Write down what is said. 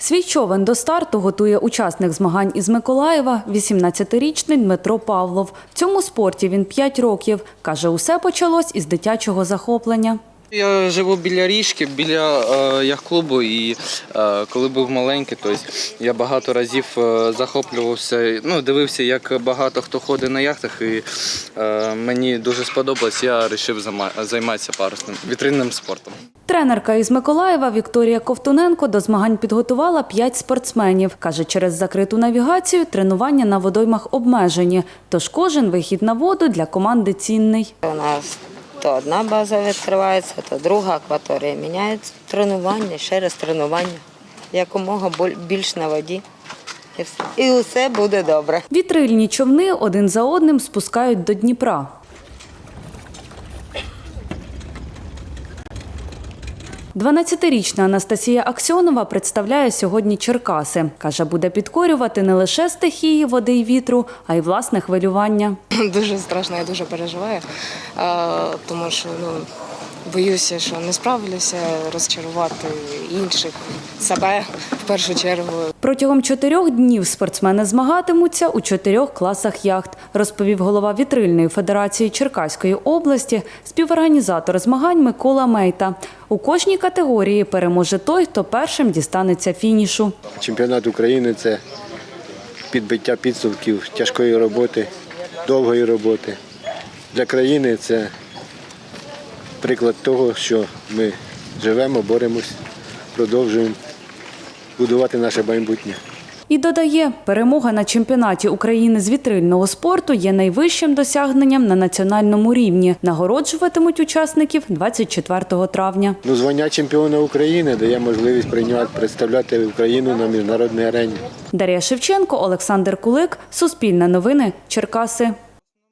Свій човен до старту готує учасник змагань із Миколаєва, 18-річний Дмитро Павлов. В цьому спорті він 5 років. Каже, усе почалось із дитячого захоплення. Я живу біля річки, біля е, яхт-клубу, і е, коли був маленький, то я багато разів е, захоплювався, ну, дивився, як багато хто ходить на яхтах, і е, мені дуже сподобалось, я вирішив займатися парусним вітринним спортом. Тренерка із Миколаєва Вікторія Ковтуненко до змагань підготувала 5 спортсменів. Каже, через закриту навігацію тренування на водоймах обмежені, тож кожен вихід на воду для команди цінний. У нас то одна база відкривається, то друга акваторія міняється. Тренування, ще раз тренування. Якомога більш на воді. І все. Буде добре. Вітрильні човни один за одним спускають до Дніпра. Дванадцятирічна Анастасія Аксьонова представляє сьогодні Черкаси. Каже, буде підкорювати не лише стихії води й вітру, а й власне хвилювання. Дуже страшно, я дуже переживаю, тому що ну, боюся, що не справлюся розчарувати інших, себе в першу чергу. Протягом чотирьох днів спортсмени змагатимуться у чотирьох класах яхт, розповів голова вітрильної федерації Черкаської області, співорганізатор змагань Микола Мейта. У кожній категорії переможе той, хто першим дістанеться фінішу. Чемпіонат України це підбиття підсумків тяжкої роботи, довгої роботи. Для країни це приклад того, що ми живемо, боремось, продовжуємо будувати наше майбутнє. І додає, перемога на чемпіонаті України з вітрильного спорту є найвищим досягненням на національному рівні. Нагороджуватимуть учасників 24 травня. Ну, звання чемпіона України дає можливість прийняти, представляти Україну на міжнародній арені. Дар'я Шевченко, Олександр Кулик, Суспільне новини, Черкаси.